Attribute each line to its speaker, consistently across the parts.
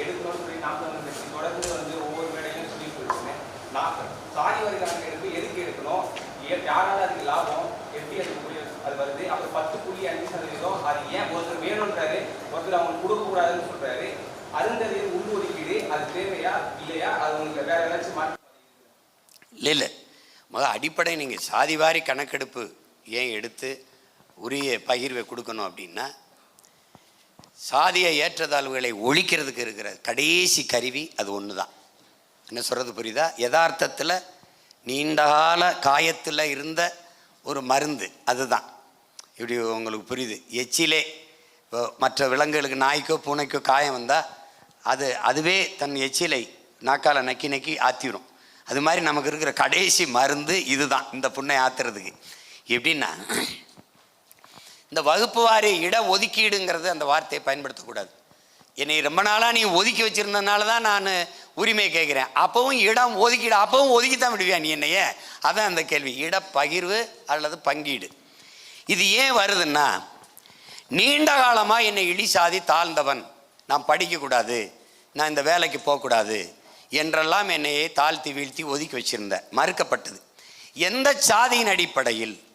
Speaker 1: எடுக்கணும்னு சொல்லி தொடர்ந்து வந்து ஒவ்வொரு மேடையிலும் சொல்லிட்டு நான் சாதி வாரி எதுக்கு எடுக்கணும் யாரால அதுக்கு லாபம் எப்படி அது வருது அப்புறம் பத்து புள்ளி அஞ்சு சதவீதம் அது ஏன் ஒருத்தர் ஒருத்தர் அவங்க கொடுக்கக்கூடாதுன்னு சொல்றாரு அருந்ததி உள்ஒதுக்கீடு அது தேவையா இல்லையா அது உங்களுக்கு வேற ஏதாச்சும்
Speaker 2: இல்லை இல்லை. முதல் அடிப்படை நீங்கள் சாதிவாரி கணக்கெடுப்பு ஏன் எடுத்து உரிய பகிர்வை கொடுக்கணும் அப்படின்னா சாதிய ஏற்றத்தாழ்வுகளை ஒழிக்கிறதுக்கு இருக்கிற கடைசி கருவி அது ஒன்று தான் என்ன சொல்கிறது புரியுதா? யதார்த்தத்தில் நீண்டகால காயத்தில் இருந்த ஒரு மருந்து அதுதான். இப்படி உங்களுக்கு புரியுது. எச்சிலே இப்போ மற்ற விலங்குகளுக்கு நாய்க்கோ பூனைக்கோ காயம் வந்தால் அது அதுவே தன் எச்சிலை நாக்கால் நக்கி நக்கி ஆற்றிடும் அது மாதிரி நமக்கு இருக்கிற கடைசி மருந்து இதுதான் இந்த புண்ணை ஆத்துறதுக்கு. எப்படின்னா இந்த வகுப்பு வாரி இட ஒதுக்கீடுங்கிறது அந்த வார்த்தையை பயன்படுத்தக்கூடாது. என்னை ரொம்ப நாளாக நீ ஒதுக்கி வச்சிருந்தனால தான் நான் உரிமையை கேட்குறேன். அப்போவும் இடம் ஒதுக்கீடு அப்போவும் ஒதுக்கி தான் விடுவியா நீ என்னைய? அதான் அந்த கேள்வி. இட பகிர்வு அல்லது பங்கீடு. இது ஏன் வருதுன்னா நீண்ட காலமாக என்னை இழி சாதி தாழ்ந்தவன். நான் படிக்கக்கூடாது. நான் இந்த வேலைக்கு போகக்கூடாது என்றெல்லாம் என்னையே தாழ்த்தி வீழ்த்தி ஒதுக்கி வச்சுருந்தேன். மறுக்கப்பட்டது. எந்த சாதியின் அடிப்படையில்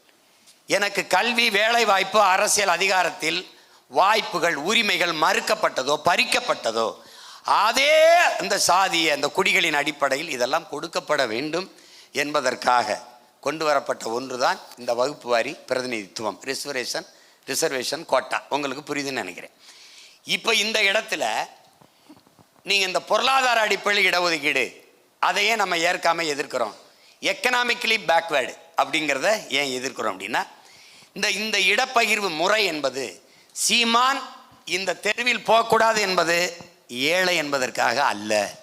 Speaker 2: எனக்கு கல்வி வேலை வாய்ப்பு அரசியல் அதிகாரத்தில் வாய்ப்புகள் உரிமைகள் மறுக்கப்பட்டதோ பறிக்கப்பட்டதோ அதே அந்த சாதிய அந்த குடிகளின் அடிப்படையில் இதெல்லாம் கொடுக்கப்பட வேண்டும் என்பதற்காக கொண்டு வரப்பட்ட ஒன்று தான் இந்த வகுப்பு வாரி பிரதிநிதித்துவம் ரிசர்வேஷன் ரிசர்வேஷன் கோட்டா உங்களுக்கு புரியுதுன்னு நினைக்கிறேன். இப்போ இந்த இடத்துல நீங்கள் இந்த பொருளாதார அடிப்படையில் இடஒதுக்கீடு அதையே நம்ம ஏற்காமல் எதிர்க்கிறோம். எக்கனாமிக்கலி பேக்வேர்டு அப்படிங்கிறத ஏன் எதிர்க்கிறோம் அப்படின்னா இந்த இந்த இடப்பகிர்வு முறை என்பது சீமான் இந்த தெருவில் போகக்கூடாது என்பது ஏழை என்பதற்காக அல்ல.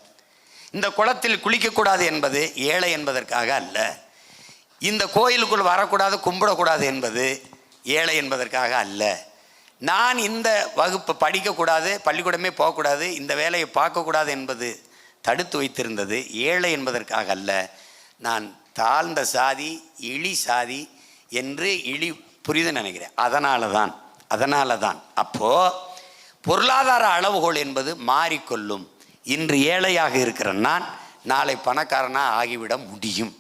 Speaker 2: இந்த குளத்தில் குளிக்கக்கூடாது என்பது ஏழை என்பதற்காக அல்ல. இந்த கோயிலுக்குள் வரக்கூடாது கும்பிடக்கூடாது என்பது ஏழை என்பதற்காக அல்ல. நான் இந்த வகுப்பு படிக்கக்கூடாது பள்ளிக்கூடமே போகக்கூடாது இந்த வேலையை பார்க்கக்கூடாது என்பது தடுத்து வைத்திருந்தது ஏழை என்பதற்காக அல்ல. நான் தாழ்ந்த சாதி இழி சாதி என்று இழி புரிது நினைக்கிறேன். அதனால தான் அதனால தான் அப்போது பொருளாதார அளவுகோல் என்பது மாறிக்கொள்ளும். இன்று ஏழையாக இருக்கிற நான் நாளை பணக்காரனாக ஆகிவிட முடியும்.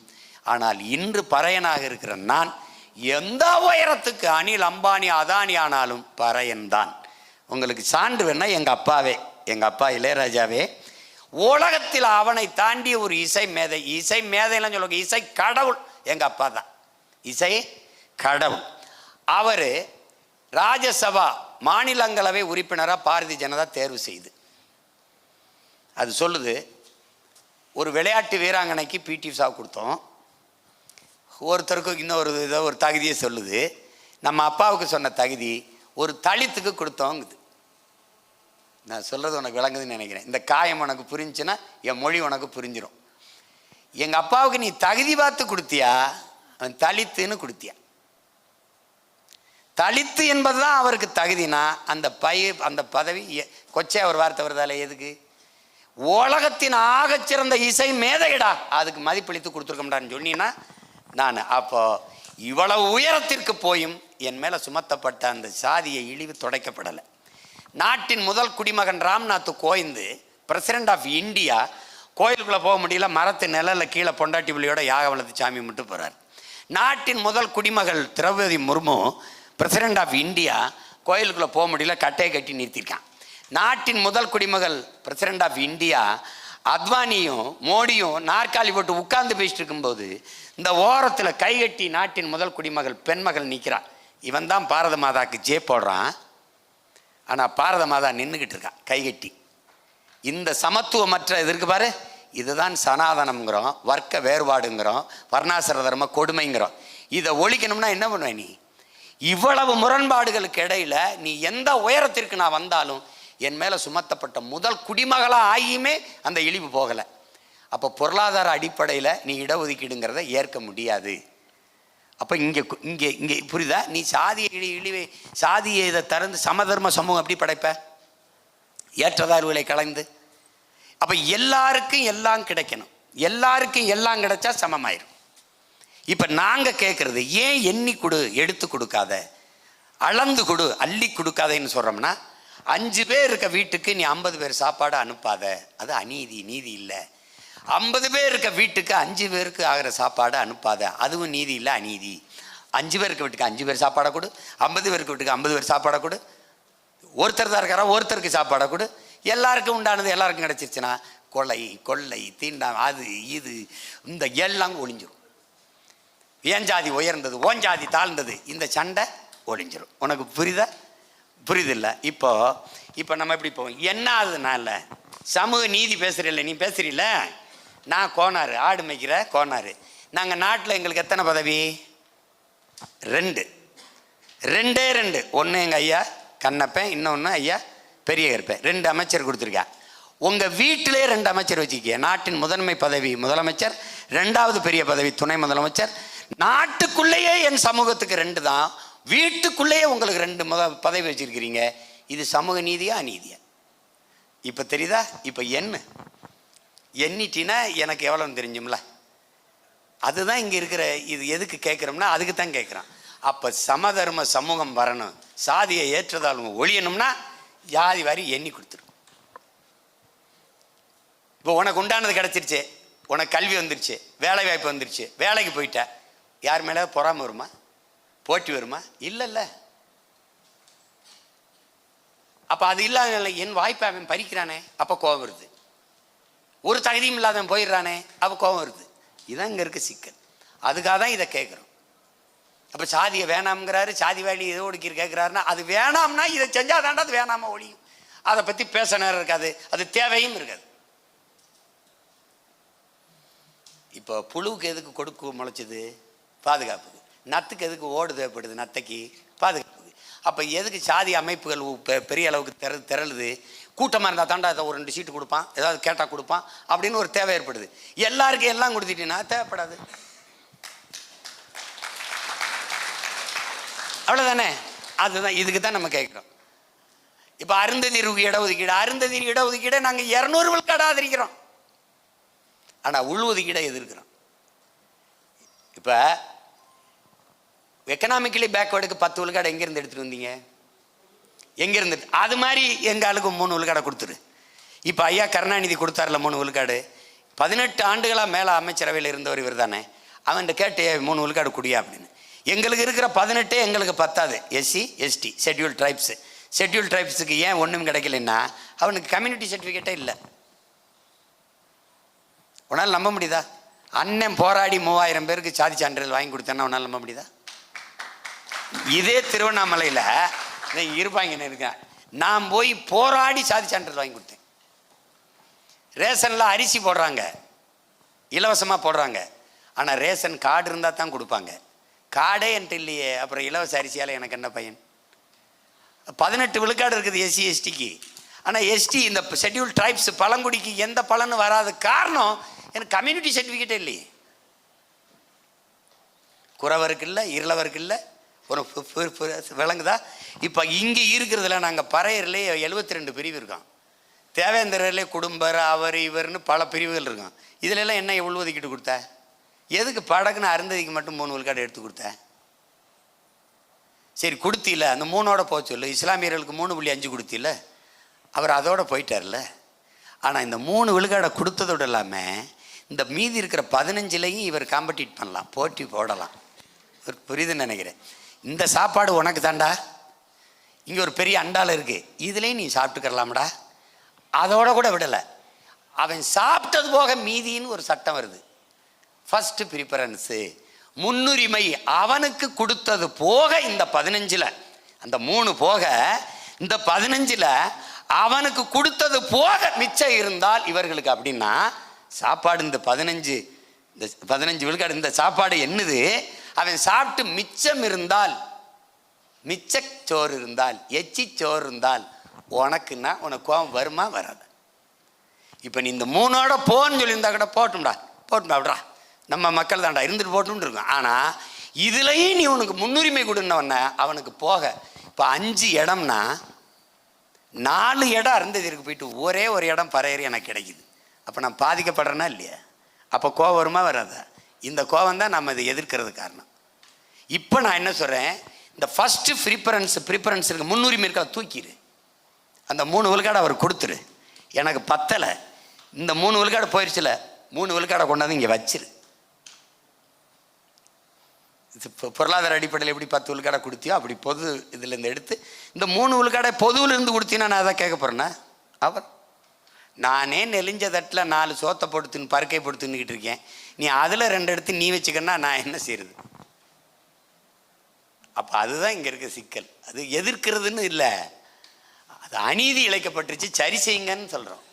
Speaker 2: ஆனால் இன்று பறையனாக இருக்கிற நான் எந்த உயரத்துக்கு அனில் அம்பானி அதானி ஆனாலும் பறையன்தான் உங்களுக்கு சான்று வேணா எங்கள் அப்பாவே எங்கள் அப்பா இளையராஜாவே உலகத்தில் அவனை தாண்டி ஒரு இசை மேதை. இசை மேதைலாம் சொல்லுவாங்க இசை கடவுள். எங்கள் அப்பா தான். இசை கடவுள். அவர் ராஜ்யசபா மாநிலங்களவை உறுப்பினராக பாரதிய ஜனதா தேர்வு செய்து. அது சொல்லுது ஒரு விளையாட்டு வீராங்கனைக்கு பிடி உஷா கொடுத்தோம். ஒருத்தருக்கு இன்னொரு இதை ஒரு தகுதியை சொல்லுது. நம்ம அப்பாவுக்கு சொன்ன தகுதி ஒரு தலித்துக்கு கொடுத்தோங்குது. நான் சொல்கிறது உனக்கு விளங்குதுன்னு நினைக்கிறேன். இந்த காயம் உனக்கு புரிஞ்சுன்னா என் மொழி உனக்கு புரிஞ்சிடும் எங்கள் அப்பாவுக்கு நீ தகுதி பார்த்து கொடுத்தியா அவன் தலித்துன்னு கொடுத்தியா. தலித்து என்பது தான் அவருக்கு தகுதினா அந்த பயிர் அந்த பதவி கொச்சை ஒரு வார்த்தை வருதால எதுக்கு? உலகத்தின் ஆகச்சிறந்த இசை மேதைடா அதுக்கு மதிப்பளித்து கொடுத்துருக்கோம்டான்னு சொன்னீங்கன்னா நான் அப்போ இவ்வளவு உயரத்திற்கு போயும் என் மேலே சுமத்தப்பட்ட அந்த சாதியை இழிவு துடைக்கப்படலை. நாட்டின் முதல் குடிமகன் Ramnath Kovind president of India கோயிலுக்குள்ளே போக முடியல மரத்து நிழல்ல கீழே பொண்டாட்டி புள்ளியோட யாகவலத்து சாமி மட்டும் போகிறார் நாட்டின் முதல் குடிமகள் Draupadi Murmu president of India கோயிலுக்குள்ளே போக முடியல கட்டையை கட்டி நிறுத்தியிருக்கான். நாட்டின் முதல் குடிமகள் பிரசிடென்ட் ஆஃப் இந்தியா அத்வானியும் மோடியும் நாற்காலி போட்டு உட்கார்ந்து பேசிட்டு இருக்கும்போது இந்த ஓரத்தில் கைகட்டி நாட்டின் முதல் குடிமகள் பெண்மகள் நிற்கிறான் இவன் தான் பாரத மாதாக்கு ஜே போடுறான். ஆனால் பாரத மாதா நின்றுக்கிட்டு இருக்கான் கைகட்டி இந்த சமத்துவமற்ற இது இருக்கு பாரு இதுதான் சனாதனம்ங்கிறோம் வர்க்க வேறுபாடுங்கிறோம் வர்ணாசிர தர்ம கொடுமைங்கிறோம். இதை ஒழிக்கணும்னா என்ன பண்ணுவ நீ? இவ்வளவு முரண்பாடுகளுக்கு இடையில் நீ எந்த உயரத்திற்கு நான் வந்தாலும் என் மேலே சுமத்தப்பட்ட முதல் குடிமகளாக ஆகியுமே அந்த இழிவு போகலை. அப்போ பொருளாதார அடிப்படையில் நீ இடஒதுக்கீடுங்கிறத ஏற்க முடியாது. அப்போ இங்கே இங்கே இங்கே புரியுதா? நீ சாதிய இழி இழிவை சாதியை இதை திறந்து சமதர்ம சமூகம் எப்படி படைப்ப? ஏற்றதாழ்வுகளை கலைந்து. அப்போ எல்லாருக்கும் எல்லாம் கிடைக்கணும். எல்லாருக்கும் எல்லாம் கிடைச்சா சமமாயிரும். இப்போ நாங்கள் கேட்குறது ஏன் எண்ணி கொடு எடுத்து கொடுக்காத? அளந்து கொடு அள்ளி கொடுக்காதேன்னு சொல்கிறோம்னா அஞ்சு பேர் இருக்க வீட்டுக்கு நீ ஐம்பது பேர் சாப்பாடு அனுப்பாத. அது அநீதி நீதி இல்லை. ஐம்பது பேர் இருக்க வீட்டுக்கு அஞ்சு பேருக்கு ஆகிற சாப்பாடு அனுப்பாத. அதுவும் நீதி இல்லை அநீதி. அஞ்சு பேருக்கு வீட்டுக்கு அஞ்சு பேர் சாப்பாடை கொடு. ஐம்பது பேருக்கு வீட்டுக்கு ஐம்பது பேர் சாப்பாடை கொடு. ஒருத்தர் தான் இருக்காரா? ஒருத்தருக்கு சாப்பாடை கொடு. எல்லாருக்கும் உண்டானது எல்லாருக்கும் கிடச்சிருச்சுன்னா கொலை கொள்ளை தீண்டா அது இது இந்த எல்லாம் ஒழிஞ்சிடும் ஏன் ஜாதி உயர்ந்தது ஓன் ஜாதி தாழ்ந்தது இந்த சண்டை ஒழிஞ்சிடும் உனக்கு புரியுதா? புரியுதில்ல இப்போ இப்போ நம்ம எப்படி போவோம்? என்ன ஆகுதுனால சமூக நீதி பேசுறில்ல நீ பேசுறீல்ல? நான் கோனாரு ஆடு மேய்க்கிற கோனாரு நாங்கள் நாட்டில் எங்களுக்கு எத்தனை பதவி? ரெண்டு. ரெண்டே ரெண்டு. ஒன்று எங்கள் ஐயா கண்ணப்பன் இன்னொன்று ஐயா பெரிய கருப்பேன் ரெண்டு அமைச்சர் கொடுத்துருக்கேன் உங்கள் வீட்டிலே ரெண்டு அமைச்சர் வச்சுக்கிய நாட்டின் முதன்மை பதவி முதலமைச்சர் ரெண்டாவது பெரிய பதவி துணை முதலமைச்சர். நாட்டுக்குள்ளேயே என் சமூகத்துக்கு ரெண்டு தான். வீட்டுக்குள்ளேயே உங்களுக்கு ரெண்டு முத பதவி வச்சுருக்கிறீங்க. இது சமூக நீதியா அநீதியா? இப்போ தெரியுதா? இப்போ என்ன? எண்ணிட்டினா எனக்கு எவ்வளோன்னு தெரிஞ்சும்ல? அதுதான் இங்கே இருக்கிற இது எதுக்கு கேட்குறோம்னா அதுக்கு தான் கேட்குறான். அப்போ சமதர்ம சமூகம் வரணும். சாதியை ஏற்றதாலும் ஒழியணும்னா ஜாதி வாரி எண்ணி கொடுத்துரும் இப்போ உனக்கு உண்டானது கிடச்சிருச்சு. உனக்கு கல்வி வந்துருச்சு. வேலை வாய்ப்பு வந்துருச்சு. வேலைக்கு போயிட்ட. யார் மேலே? பொறாமல் வருமா? போட்டி வருமா? இல்லைல்ல. அப்போ அது இல்லாத என் வாய்ப்பை அவன் பறிக்கிறானே அப்போ கோபம் வருது. ஒரு தகுதியும் இல்லாதவன் போயிடுறானே அப்போ கோபம் வருது. இதான் இங்கே இருக்க சிக்கல். அதுக்காக தான் இதை கேட்குறோம். அப்போ சாதியை வேணாம்ங்கிறாரு சாதி வேலி எதோ ஒடுக்கி கேட்குறாருன்னா அது வேணாம்னா இதை செஞ்சால் தாண்டா அது வேணாமல் ஒழியும். அதை பற்றி பேச நேரம் இருக்காது. அது தேவையும் இருக்காது. இப்போ புழுவுக்கு எதுக்கு கொடுக்கு முளைச்சிது? பாதுகாப்புக்கு. நத்துக்கு எதுக்கு ஓடு தேவைப்படுது? நத்தைக்கு பாதுகாப்புக்கு. அப்போ எதுக்கு சாதி அமைப்புகள் பெரிய அளவுக்கு திற திரளுது? கூட்டமாக இருந்தால் தாண்டா அதை ஒரு ரெண்டு சீட்டு கொடுப்பான் ஏதாவது கேட்டால் கொடுப்பான் அப்படின்னு ஒரு தேவை ஏற்படுது. எல்லாருக்கும் எல்லாம் கொடுத்துட்டீங்கன்னா தேவைப்படாது. அவ்வளோதானே அதுதான் இதுக்கு தான் நம்ம கேட்குறோம். இப்போ அருந்ததிருக்கு இடஒதுக்கீடு அருந்ததிரி இடஒதுக்கீடை நாங்கள் இரநூறு விழுக்காடு ஆதரிக்கிறோம். ஆனால் உள்ஒதுக்கீடை எதிர்க்கிறோம். இப்போ எக்கனாமிக்கலி பேக்வேர்டுக்கு பத்து விழுக்காடு எங்கேருந்து எடுத்துகிட்டு வந்தீங்க? எங்கே இருந்து அது மாதிரி எங்கள் ஆளுக்கு மூணு விழுக்காடை கொடுத்துரு. இப்போ ஐயா கருணாநிதி கொடுத்தாருல மூணு விழுக்காடு. பதினெட்டு ஆண்டுகளாக மேலே அமைச்சரவையில் இருந்தவர் இவர் தானே அவன்கிட்ட கேட்டு மூணு விழுக்காடு குடியா அப்படின்னு. எங்களுக்கு இருக்கிற பதினெட்டே எங்களுக்கு பத்தாது. SC ST schedule tribes schedule ட்ரைப்ஸுக்கு ஏன் ஒன்றும் கிடைக்கலன்னா அவனுக்கு கம்யூனிட்டி சர்டிஃபிகேட்டே இல்லை. உன்னால் நம்ப முடியுதா? அண்ணன் போராடி மூவாயிரம் பேருக்கு சாதி சான்றிதழ் வாங்கி கொடுத்தேன்னா உன்னால் நம்ப முடியுதா? இதே திருவண்ணாமலையில் இருப்பாங்க இருக்கேன் நான் போய் போராடி சாதி சான்றிதழ் வாங்கி கொடுத்தேன். ரேஷனில் அரிசி போடுறாங்க. இலவசமாக போடுறாங்க. ஆனால் ரேஷன் கார்டு இருந்தால் தான் கொடுப்பாங்க. கார்டே என்கிட்ட இல்லையே. அப்புறம் இலவச அரிசியால் எனக்கு என்ன பையன்? பதினெட்டு விழுக்காடு இருக்குது எஸ்சி எஸ்டிக்கு. ஆனால் எஸ்டி இந்த ஷெட்யூல் ட்ரைப்ஸ் பழங்குடிக்கு எந்த பலனும் வராது காரணம் எனக்கு கம்யூனிட்டி சர்டிஃபிகேட்டே இல்லையே. குறவருக்கு இல்லை இருளவருக்கு இல்லை ஒரு விளங்குதா இப்போ இங்கே இருக்கிறதுல நாங்கள் பறையர்லே எழுபத்தி ரெண்டு பிரிவு இருக்கோம் தேவேந்திரர்லே குடும்பர் அவர் இவர்னு பல பிரிவுகள் இருக்கும் இதுல எல்லாம் என்ன எவ்வளோ ஒதுக்கிட்டு கொடுத்த? எதுக்கு படகுன்னு அருந்ததிக்கு மட்டும் மூணு விழுக்காடு எடுத்து கொடுத்த? சரி கொடுத்தில. அந்த மூணோட போக சொல்லு. இஸ்லாமியர்களுக்கு மூணு புள்ளி அஞ்சு கொடுத்தில. அவர் அதோட போயிட்டார்ல. ஆனால் இந்த மூணு விழுக்காடை கொடுத்ததோடு இல்லாமல் இந்த மீதி இருக்கிற பதினஞ்சுலையும் இவர் காம்படிட் பண்ணலாம். போட்டி போடலாம். ஒரு புரியுதுன்னு நினைக்கிறேன். இந்த சாப்பாடு உனக்கு தாண்டா இங்கே ஒரு பெரிய அண்டால் இருக்குது இதுலேயும் நீ சாப்பிட்டுக்கலாம்டா. அதோட கூட விடலை. அவன் சாப்பிட்டது போக மீதின்னு ஒரு சட்டம் வருது. ஃபஸ்ட்டு ப்ரிஃபரன்ஸு முன்னுரிமை அவனுக்கு கொடுத்தது போக இந்த பதினஞ்சில் அந்த மூணு போக இந்த பதினஞ்சில் அவனுக்கு கொடுத்தது போக மிச்சம் இருந்தால் இவர்களுக்கு அப்படின்னா சாப்பாடு இந்த பதினஞ்சு இந்த பதினஞ்சு விழுக்காடு இந்த சாப்பாடு என்னது? அவன் சாப்பிட்டு மிச்சம் இருந்தால் மிச்ச சோறு இருந்தால் எச்சி சோறு இருந்தால் உனக்குன்னா உனக்கு கோபம் வருமா வராது. இப்போ நீ இந்த மூணோட போன்னு சொல்லியிருந்தா கூட போட்டும்டா போட்டும்டா விட்றா. நம்ம மக்கள் தான்டா இருந்துட்டு போட்டுன்னு இருக்கும். ஆனால் இதுலேயும் நீ உனக்கு முன்னுரிமை கொடுன்னவன அவனுக்கு போக இப்போ அஞ்சு இடம்னா நாலு இடம் அருந்ததிற்கு போயிட்டு ஒரே ஒரு இடம் பறையறி எனக்கு கிடைக்குது. அப்போ நான் பாதிக்கப்படுறேன்னா இல்லையா? அப்போ கோவம் வருமா வராதா? இந்த கோவம் தான் நம்ம இதை எதிர்க்கிறது காரணம். இப்போ நான் என்ன சொல்கிறேன் இந்த ஃபஸ்ட்டு ப்ரிஃபரன்ஸ் ப்ரிஃபரன்ஸ் இருக்கு. முன்னுரிமை இருக்கா? தூக்கிடு. அந்த மூணு விழுக்காடை அவர் கொடுத்துரு. எனக்கு பத்தலை. இந்த மூணு விழுக்காடு போயிடுச்சுல மூணு விழுக்காடை கொண்டாந்து இங்கே வச்சிரு. இது பொருளாதார அடிப்படையில் எப்படி பத்து விழுக்காடை கொடுத்தியோ அப்படி பொது இதுலேருந்து எடுத்து இந்த மூணு விழுக்காடை பொதுவில் இருந்து கொடுத்தீங்கன்னா நான் அதை கேட்க போகிறேன்னா அவர். நானே நெலிஞ்ச தட்டில் நாலு சோத்தை போட்டு தின்னு பருக்கை போட்டு தின்னுக்கிட்டு இருக்கேன். நீ அதில் ரெண்டு எடுத்து நீ வச்சுக்கன்னா நான் என்ன செய்யறது அப்போ அதுதான் இங்கே இருக்க சிக்கல். அது எதிர்க்கிறதுன்னு இல்லை. அது அநீதி இழைக்கப்பட்டுருச்சு சரி செய்யுங்கன்னு சொல்கிறோம்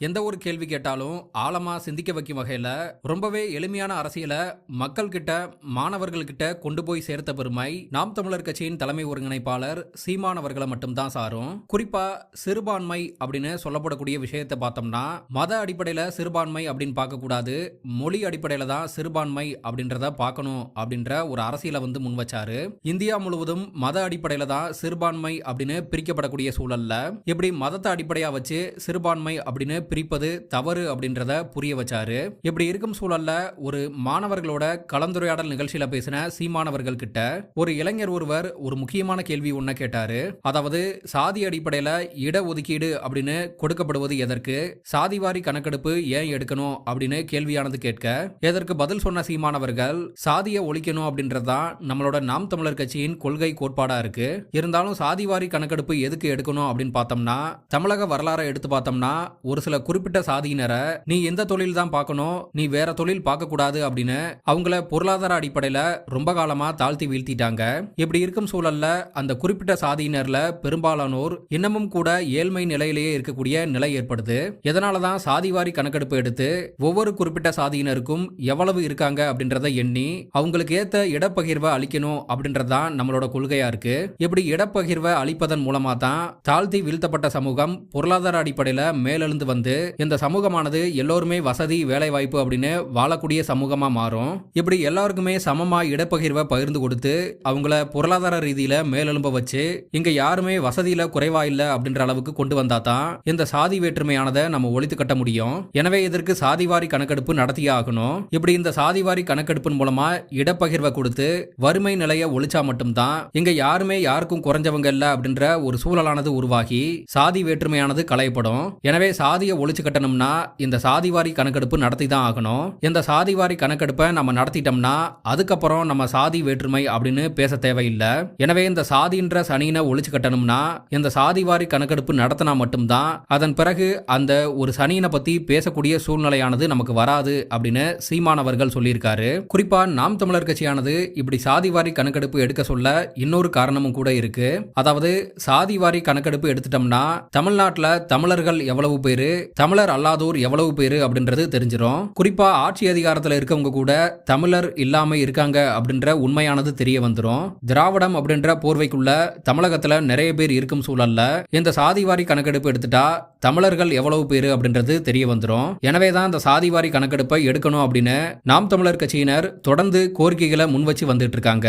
Speaker 3: எந்த ஒரு கேள்வி கேட்டாலும் ஆழமா சிந்திக்க வைக்கும் வகையில ரொம்பவே எளிமையான அரசியலை மக்கள் கிட்ட கொண்டு போய் சேர்த்த பெருமை நாம் தமிழர் கட்சியின் தலைமை ஒருங்கிணைப்பாளர் சீமானவர்களை மட்டும்தான் சாரும். குறிப்பா சிறுபான்மை அப்படின்னு சொல்லப்படக்கூடிய விஷயத்தை பார்த்தோம்னா மத அடிப்படையில சிறுபான்மை அப்படின்னு பார்க்கக்கூடாது மொழி அடிப்படையில தான் சிறுபான்மை அப்படின்றத பார்க்கணும் அப்படின்ற ஒரு அரசியலை வந்து முன் வச்சாரு. இந்தியா முழுவதும் மத அடிப்படையில தான் சிறுபான்மை அப்படின்னு பிரிக்கப்படக்கூடிய சூழல்ல எப்படி மதத்தை அடிப்படையா வச்சு சிறுபான்மை அப்படின்னு பிரிப்பது தவறு அப்படின்றத புரிய வச்சாரு. இப்படி இருக்கும் சூழல்ல ஒரு மாணவர்களோட கலந்துரையாடல் நிகழ்ச்சியில பேசின சீமானவர்கள் கிட்ட ஒரு இளைஞர் ஒருவர் ஒரு முக்கியமான கேள்வி ஒன்ன கேட்டாரு. அதாவது சாதி அடிப்படையில இட ஒதுக்கீடு அப்படின்னு கொடுக்கப்படுவது எதற்கு? சாதிவாரி கணக்கெடுப்பு ஏன் எடுக்கணும் அப்படின்னு கேள்வியானது கேட்க இதற்கு பதில் சொன்ன சீமானவர்கள் சாதியை ஒழிக்கணும் அப்படின்றதுதான் நம்மளோட நாம் தமிழர் கட்சியின் கொள்கை கோட்பாடா இருக்கு. இருந்தாலும் சாதிவாரி கணக்கெடுப்பு எதுக்கு எடுக்கணும் அப்படின்னு பார்த்தோம்னா தமிழக வரலாறை எடுத்து பார்த்தோம்னா ஒரு சில குறிப்பிட்ட சாதியினரை நீ எந்த தொழில் தான் பார்க்கணும்? நீ வேற தொழில் பார்க்க கூடாது அப்படின்னு அவங்கள பொருளாதார அடிப்படையில ரொம்ப காலமா தாழ்த்தி வீழ்த்திட்டாங்க. இப்படி இருக்கும் சூழல்ல அந்த குறிப்பிட்ட சாதியினர்ல பெரும்பாலானோர் இன்னமும் கூட ஏழ்மை நிலையிலேயே இருக்கக்கூடிய நிலை ஏற்படுது. இதனால தான் சாதிவாரி கணக்கெடுப்பு எடுத்து ஒவ்வொரு குறிப்பிட்ட சாதியினருக்கும் எவ்வளவு இருக்காங்க அப்படின்றத எண்ணி அவங்களுக்கு ஏத்த இடப்பகிர்வை அளிக்கணும் அப்படின்றதான் நம்மளோட கொள்கையா இருக்கு. இப்படி இடப்பகிர்வை அளிப்பதன் மூலமா தான் தாழ்த்தி வீழ்த்தப்பட்ட சமூகம் பொருளாதார அடிப்படையில மேலெழுந்து வந்து இந்த சமூகமானது எல்லோருமே வசதி வேலை வாய்ப்பு அப்படின்னு வாழக்கூடிய சமூகமா மாறும். இப்படி எல்லாருக்குமே சமமா இடப்பகிர்வை பகிர்ந்து கொடுத்து அவங்கள பொருளாதார ரீதியில மேலெழும்ப வச்சு இங்க யாருமே வசதியில குறைவா இல்ல அப்படின்ற அளவுக்கு கொண்டு வந்தா தான் இந்த சாதி வேற்றுமையானதை நம்ம ஒழித்து கட்ட முடியும். எனவே இதற்கு சாதிவாரி கணக்கெடுப்பு நடத்தியே ஆகணும். இப்படி இந்த சாதிவாரி கணக்கெடுப்பின் மூலமா இடப்பகிர்வை கொடுத்து வறுமை நிலையை ஒழிச்சா மட்டும்தான் இங்க யாருமே யாருக்கும் குறைஞ்சவங்க இல்ல அப்படின்ற ஒரு சூழலானது உருவாகி சாதி வேற்றுமையானது களையப்படும். எனவே சாதியை ஒழிச்சு கட்டணும்னா இந்த சாதிவாரி கணக்கெடுப்பு நடத்தி தான் ஆகணும். இந்த சாதிவாரி கணக்கெடுப்பை நம்ம நடத்திட்டோம்னா அதுக்கப்புறம் நம்ம சாதி வேற்றுமை அப்படின்னு பேச தேவையில்லை. எனவே இந்த சாதின்ற சனியினை ஒழிச்சு கட்டணும்னா இந்த சாதிவாரி கணக்கெடுப்பு நடத்தினா மட்டும்தான் அதன் பிறகு அந்த ஒரு சனியினை பத்தி பேசக்கூடிய சூழ்நிலையானது நமக்கு வராது அப்படின்னு சீமானவர்கள் சொல்லியிருக்காரு. குறிப்பா நாம் தமிழர் கட்சியானது இப்படி சாதிவாரி கணக்கெடுப்பு எடுக்க சொல்ல இன்னொரு காரணமும் கூட இருக்கு. அதாவது சாதிவாரி கணக்கெடுப்பு எடுத்துட்டோம்னா தமிழ்நாட்டில் தமிழர்கள் எவ்வளவு பேர் தமிழர் அல்லாதோர் எவ்வளவு பேர் அப்படின்றது தெரிஞ்சிடும் குறிப்பா ஆட்சி அதிகாரத்தில் இருக்கவங்க கூட தமிழர் இல்லாம இருக்காங்க அப்படின்ற உண்மையானது தெரிய வந்துரும். திராவிடம் அப்படின்ற போர்வைக்குள்ள தமிழகத்துல நிறைய பேர் இருக்கும் சூழல்ல இந்த சாதிவாரி கணக்கெடுப்பு எடுத்துட்டா தமிழர்கள் எவ்வளவு பேர் அப்படின்றது தெரிய வந்துடும் எனவே தான் இந்த சாதிவாரி கணக்கெடுப்பை எடுக்கணும் அப்படின்னு நாம் தமிழர் கட்சியினர் தொடர்ந்து கோரிக்கைகளை முன்வச்சு வந்துட்டு இருக்காங்க.